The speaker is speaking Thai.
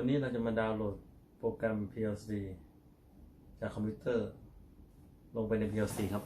วันนี้เราจะมาดาวน์โหลดโปรแกรม PLC จากคอมพิวเตอร์ ลงไปใน PLC ครับ